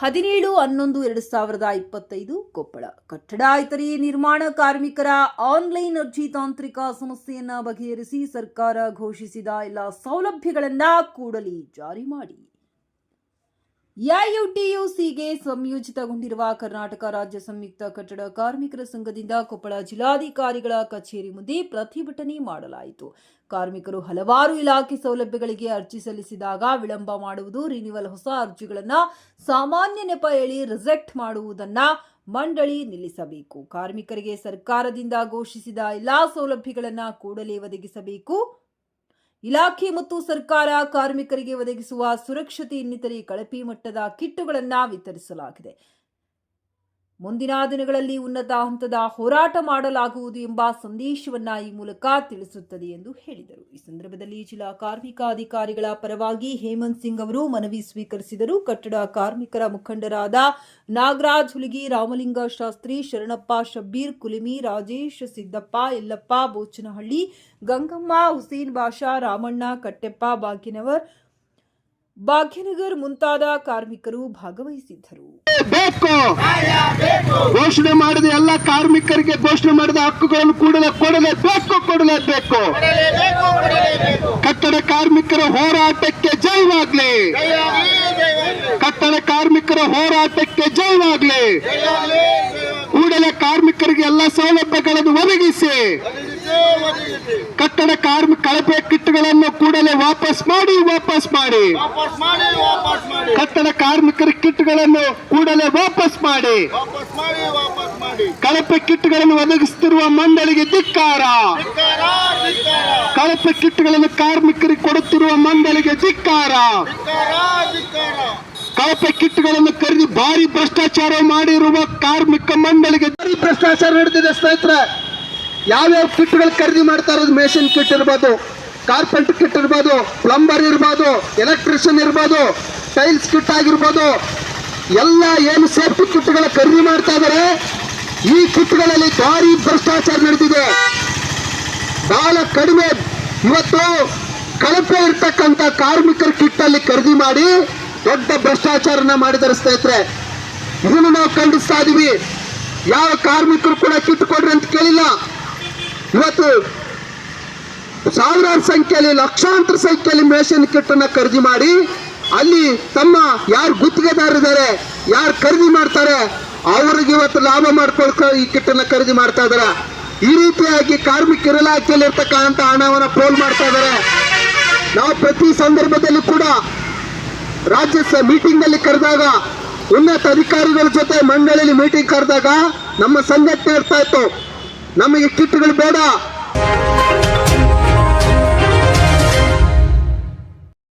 ಹದಿನೇಳು, ಹನ್ನೊಂದು, ಎರಡು ಸಾವಿರದ ಇಪ್ಪತ್ತೈದು ಕೊಪ್ಪಳ. ಕಟ್ಟಡ ಇತರೆ ನಿರ್ಮಾಣ ಕಾರ್ಮಿಕರ ಆನ್ಲೈನ್ ಅರ್ಜಿ ತಾಂತ್ರಿಕ ಸಮಸ್ಯೆಯನ್ನ ಬಗೆಹರಿಸಿ ಸರ್ಕಾರ ಘೋಷಿಸಿದ ಎಲ್ಲ ಸೌಲಭ್ಯಗಳನ್ನ ಕೂಡಲೇ ಜಾರಿ ಮಾಡಿ. ಎಐಯುಟಿಯುಸಿಗೆ ಸಂಯೋಜಿತಗೊಂಡಿರುವ ಕರ್ನಾಟಕ ರಾಜ್ಯ ಸಂಯುಕ್ತ ಕಟ್ಟಡ ಕಾರ್ಮಿಕರ ಸಂಘದಿಂದ ಕೊಪ್ಪಳ ಜಿಲ್ಲಾಧಿಕಾರಿಗಳ ಕಚೇರಿ ಮುಂದೆ ಪ್ರತಿಭಟನೆ ಮಾಡಲಾಯಿತು. ಕಾರ್ಮಿಕರು ಹಲವಾರು ಇಲಾಖೆ ಸೌಲಭ್ಯಗಳಿಗೆ ಅರ್ಜಿ ಸಲ್ಲಿಸಿದಾಗ ವಿಳಂಬ ಮಾಡುವುದು ರಿನಿವಲ್ ಹೊಸ ಅರ್ಜಿಗಳನ್ನು ಸಾಮಾನ್ಯ ನೆಪ ಹೇಳಿ ರಿಜೆಕ್ಟ್ ಮಾಡುವುದನ್ನ ಮಂಡಳಿ ನಿಲ್ಲಿಸಬೇಕು. ಕಾರ್ಮಿಕರಿಗೆ ಸರ್ಕಾರದಿಂದ ಘೋಷಿಸಿದ ಎಲ್ಲಾ ಸೌಲಭ್ಯಗಳನ್ನು ಕೂಡಲೇ ಒದಗಿಸಬೇಕು. ಇಲಾಖೆ ಮತ್ತು ಸರ್ಕಾರ ಕಾರ್ಮಿಕರಿಗೆ ಒದಗಿಸುವ ಸುರಕ್ಷತೆ ಇನ್ನಿತರೆ ಕಳಪೆ ಮಟ್ಟದ ಕಿಟ್ಟುಗಳನ್ನು ವಿತರಿಸಲಾಗಿದೆ. ಮುಂದಿನ ದಿನಗಳಲ್ಲಿ ಉನ್ನತ ಹಂತದ ಹೋರಾಟ ಮಾಡಲಾಗುವುದು ಎಂಬ ಸಂದೇಶವನ್ನ ಈ ಮೂಲಕ ತಿಳಿಸುತ್ತದೆ ಎಂದು ಹೇಳಿದರು. ಈ ಸಂದರ್ಭದಲ್ಲಿ ಜಿಲ್ಲಾ ಕಾರ್ಮಿಕ ಅಧಿಕಾರಿಗಳ ಪರವಾಗಿ ಹೇಮಂತ್ ಸಿಂಗ್ ಅವರು ಮನವಿ ಸ್ವೀಕರಿಸಿದರು. ಕಟ್ಟಡ ಕಾರ್ಮಿಕರ ಮುಖಂಡರಾದ ನಾಗರಾಜ್ ಹುಲಿಗಿ, ರಾಮಲಿಂಗ ಶಾಸ್ತ್ರಿ, ಶರಣಪ್ಪ ಶಬ್ಬೀರ್, ಕುಲಿಮಿ, ರಾಜೇಶ್ ಸಿದ್ದಪ್ಪ ಎಲ್ಲಪ್ಪ ಬೋಚನಹಳ್ಳಿ, ಗಂಗಮ್ಮ, ಹುಸೇನ್ ಬಾಷಾ, ರಾಮಣ್ಣ, ಕಟ್ಟೆಪ್ಪ ಬಾಗಿನವರ್, ಭಾಗ್ಯನಗರ್ ಮುಂತಾದ ಕಾರ್ಮಿಕರು ಭಾಗವಹಿಸಿದ್ದರು. ಘೋಷಣೆ ಮಾಡಿದ ಎಲ್ಲ ಕಾರ್ಮಿಕರಿಗೆ ಘೋಷಣೆ ಮಾಡಿದ ಹಕ್ಕುಗಳನ್ನು ಕೂಡಲೇ ಕೊಡಲೇಬೇಕು ಕೊಡಲೇಬೇಕು. ಕಟ್ಟಡ ಕಾರ್ಮಿಕರ ಹೋರಾಟಕ್ಕೆ ಜಯವಾಗ್ಲಿ. ಕಟ್ಟಡ ಕಾರ್ಮಿಕರ ಹೋರಾಟಕ್ಕೆ ಜಯವಾಗ್ಲಿ. ಕೂಡಲೇ ಕಾರ್ಮಿಕರಿಗೆ ಎಲ್ಲ ಸೌಲಭ್ಯಗಳನ್ನು ಒದಗಿಸಿ. ಕಟ್ಟಡ ಕಾರ್ಮಿಕ ಕಳಪೆ ಕಿಟ್ಗಳನ್ನು ಕೂಡಲೇ ವಾಪಸ್ ಮಾಡಿ ವಾಪಸ್ ಮಾಡಿ. ವಾಪಸ್ ಮಾಡಿ ವಾಪಸ್ ಮಾಡಿ. ಕಟ್ಟಡ ಕಾರ್ಮಿಕರ ಕಿಟ್ಗಳನ್ನು ಕೂಡಲೇ ವಾಪಸ್ ಮಾಡಿ. ವಾಪಸ್ ಮಾಡಿ ವಾಪಸ್ ಮಾಡಿ. ಕಳಪೆ ಕಿಟ್ಗಳನ್ನು ಒದಗಿಸುತ್ತಿರುವ ಮಂಡಳಿಗೆ ಧಿಕ್ಕಾರ. ಕಳಪೆ ಕಿಟ್ಗಳನ್ನು ಕಾರ್ಮಿಕರಿಗೆ ಕೊಡುತ್ತಿರುವ ಮಂಡಳಿಗೆ ಧಿಕ್ಕಾರ. ಕಳಪೆ ಕಿಟ್ಗಳನ್ನು ಖರೀದಿ ಭಾರಿ ಭ್ರಷ್ಟಾಚಾರ ಮಾಡಿರುವ ಕಾರ್ಮಿಕ ಮಂಡಳಿಗೆ ಭಾರಿ ಭ್ರಷ್ಟಾಚಾರ ನಡೆದಿದೆ ಸ್ನೇಹಿತರೆ. ಯಾವ್ಯಾವ ಕಿಟ್ಗಳು ಖರೀದಿ ಮಾಡ್ತಾ ಇರೋದು? ಮೇಷನ್ ಕಿಟ್ ಇರ್ಬೋದು ಕಾರ್ಪೆಂಟರ್ ಕಿಟ್ ಇರ್ಬೋದು ಪ್ಲಂಬರ್ ಇರ್ಬೋದು ಎಲೆಕ್ಟ್ರಿಷಿಯನ್ ಇರ್ಬೋದು ಟೈಲ್ಸ್ ಕಿಟ್ ಆಗಿರ್ಬೋದು, ಎಲ್ಲ ಏನು ಸೇಫ್ಟಿ ಕಿಟ್ಗಳ ಖರೀದಿ ಮಾಡ್ತಾ ಇದ್ದಾರೆ ಈ ಕಿಟ್ಗಳಲ್ಲಿ ಭಾರಿ ಭ್ರಷ್ಟಾಚಾರ ನಡೆದಿದೆ. ಬಹಳ ಕಡಿಮೆ ಇವತ್ತು ಕಳಪೆ ಇರ್ತಕ್ಕಂಥ ಕಾರ್ಮಿಕರ ಕಿಟ್ ಅಲ್ಲಿ ಖರೀದಿ ಮಾಡಿ ದೊಡ್ಡ ಭ್ರಷ್ಟಾಚಾರನ ಮಾಡಿದ್ದಾರೆ ಸ್ನೇಹಿತರೆ. ಇದನ್ನು ನಾವು ಖಂಡಿಸ್ತಾ ಇದೀವಿ. ಯಾವ ಕಾರ್ಮಿಕರು ಕೂಡ ಕಿಟ್ ಕೊಡ್ರಿ ಅಂತ ಕೇಳಿಲ್ಲ. ಇವತ್ತು ಸಾವಿರಾರು ಸಂಖ್ಯೆಯಲ್ಲಿ, ಲಕ್ಷಾಂತರ ಸಂಖ್ಯೆಯಲ್ಲಿ ಮೇಷನ್ ಕಿಟ್ಟನ್ನು ಖರೀದಿ ಮಾಡಿ, ಅಲ್ಲಿ ತಮ್ಮ ಯಾರು ಗುತ್ತಿಗೆದಾರಿದ್ದಾರೆ ಯಾರು ಖರೀದಿ ಮಾಡ್ತಾರೆ, ಅವ್ರಿಗೆ ಇವತ್ತು ಲಾಭ ಮಾಡ್ಕೊಳ್ಕೊ ಈ ಕಿಟ್ಟನ್ನು ಖರೀದಿ ಮಾಡ್ತಾ ಇದ್ದಾರೆ ಈ ರೀತಿಯಾಗಿ ಕಾರ್ಮಿಕ ಇಲಾಖೆಯಲ್ಲಿ ಇರ್ತಕ್ಕಂಥ ಹಣವನ್ನ ಪೋಲ್ ಮಾಡ್ತಾ ಇದ್ದಾರೆ ನಾವು ಪ್ರತಿ ಸಂದರ್ಭದಲ್ಲಿ ಕೂಡ ರಾಜ್ಯ ಸ ಮೀಟಿಂಗ್ ಅಲ್ಲಿ ಕರೆದಾಗ, ಉನ್ನತ ಅಧಿಕಾರಿಗಳ ಜೊತೆ ಮಂಡಳಿಯಲ್ಲಿ ಮೀಟಿಂಗ್ ಕರೆದಾಗ ನಮ್ಮ ಸಂಘಟನೆ ಇರ್ತಾ ಇತ್ತು. ನಮಗೆ ಕಿಟ್ಗಳು ಬೇಡ